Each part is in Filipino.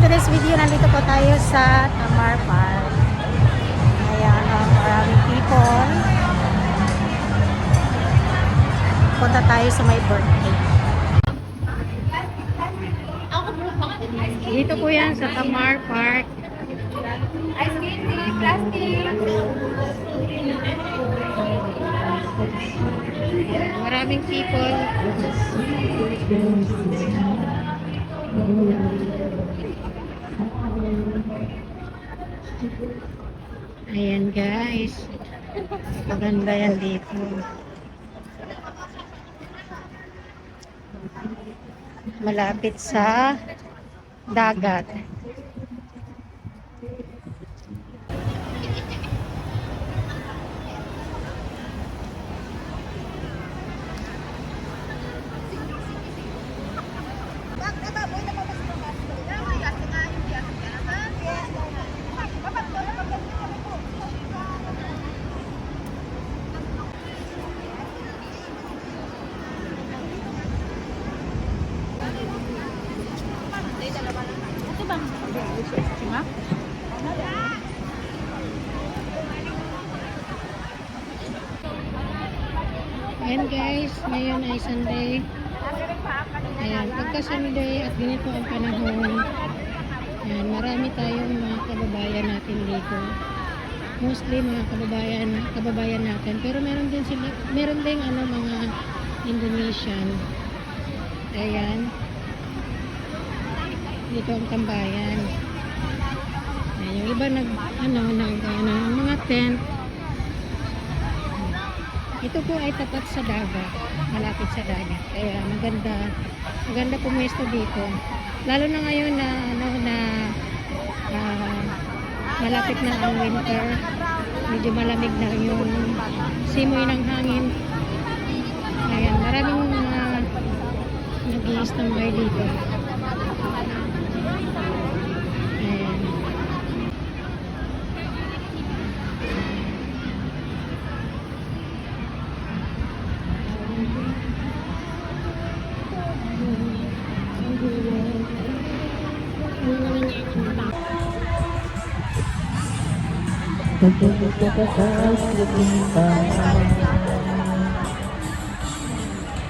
today's video, nandito po tayo sa Tamar Park. Ayan, ang maraming people. Punta tayo sa my birthday. Dito po yan sa Tamar Park. Ice skating, plastic. Maraming people. Ayan guys. Maganda yan dito. Malapit sa dagat. Ayan guys, ngayon ay Sunday. Ayan, pagka Sunday at ganito ang panahon, ayan, marami tayong mga kababayan natin dito. Mostly mga kababayan, kababayan natin. Pero meron din sila, meron din ano mga Indonesian. Ayan. Dito ang tambayan. Ayan, yung iba nag, ano, nag, ano, mga tent. Ito po ay tapat sa dagat, malapit sa dagat. Kaya maganda, maganda pumesto dito. Lalo na ngayon na ano na ah, malapit na ang winter. Medyo malamig na yung simoy ng hangin. Ayan, maraming mga nag-i-standby dito.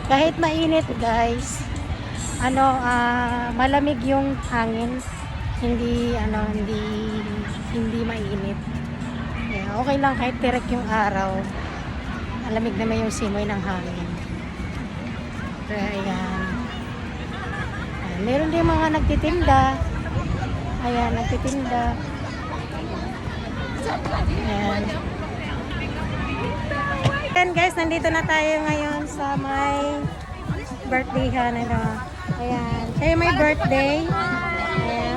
Kahit mainit guys, ano, ah, malamig yung hangin. Hindi, ano, hindi, hindi mainit. Yeah, okay lang kahit direct yung araw. Malamig naman yung simoy ng hangin. Kaya. Ayan, Meron din mga nagtitinda. Ayan, nagtitinda. Ayan. Ayan guys, nandito na tayo ngayon sa may birthday ha, ano. Ayan. Kayo may birthday. Ayan.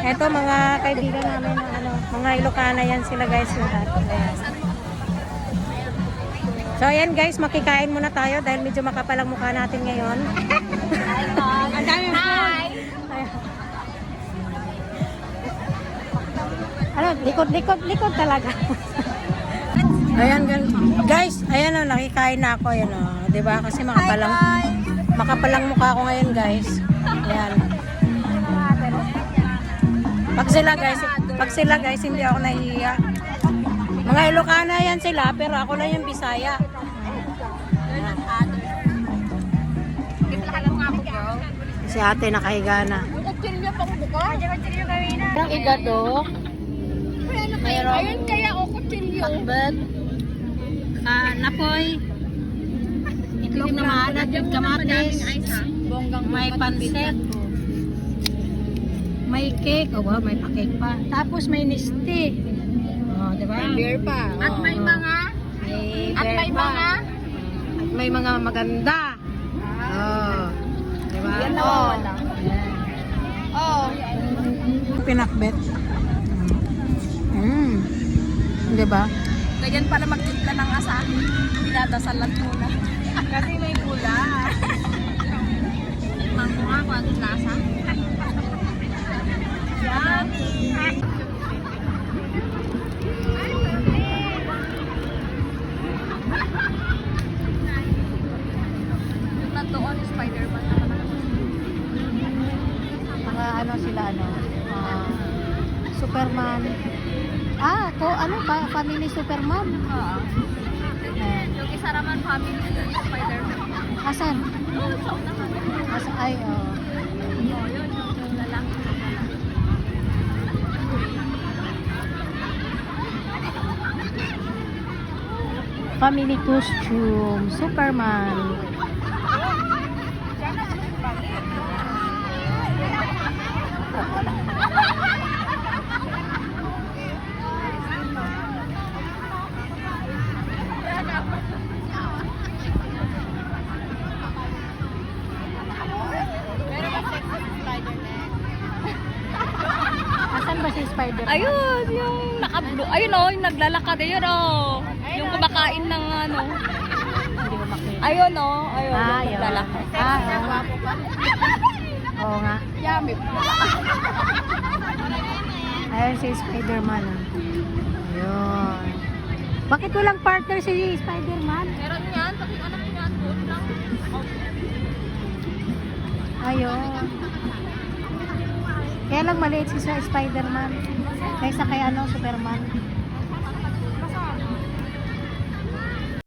Ito mga kaibigan namin na ano, mga Ilocana yan sila guys lahat. Ayan. So ayan guys, makikain muna tayo dahil medyo makapalang mukha natin ngayon. Ang dami Hi! Ano, likod, likod, likod talaga. Ayan, guys, ayan o, nakikain na ako, ayan o. Diba? Kasi makapalang, makapalang mukha ko ngayon, guys. Ayan. Pag sila, guys, pag sila, guys, hindi ako nahihiya. Mga Ilocana yan sila, pero ako lang yung Bisaya. Si ate nakahiga na. Kutsilyo pang buko. Kutsilyo kami na. Ang igado, Mayroong- Ayun kaya o kutsilyo. Takbet. Ah, napoy. Itlog na maanat yung kamatis. Bonggang May pansit. May cake. Oh, wow, may pa-cake pa. Tapos may niste. Oh, di ba? Beer pa. At may mga May at may pa. mga At may mga maganda. Oh. Di ba? Yan na Oh. Oh. Pinakbet. Mm. Di ba? Ganyan pala magtimpla ng asahan. Dinadasalan muna. Kasi may pula. Manguha ko ang lasa. Yung nandoon, Spider-Man. Mga ano sila ano, ah, Superman. Ah, ko ano pa family Superman. Oo. Yung isa naman family Spider-Man. Asan? Oh, sa unahan. Asan ay oh. Oh, yun, yung, lalaki. Family costume, Superman. Meron ba sex si Spider-Man? Asan ba si Spider? Ayun, yung nakablo. Ayun oh, yung naglalakad. Ayun oh. Yung kumakain ng ano. Hindi ko makita. Ayun oh. Ayun, Ah, yung yun. naglalakad. Ah, oo nga. Oo nga. Yummy. Ayun si Spider-Man. ah. Ayun. Bakit walang partner si Spider-Man? Meron yan, pati anak niya. Ayun. Kaya lang maliit si Spider-Man. Kaysa kay ano, Superman.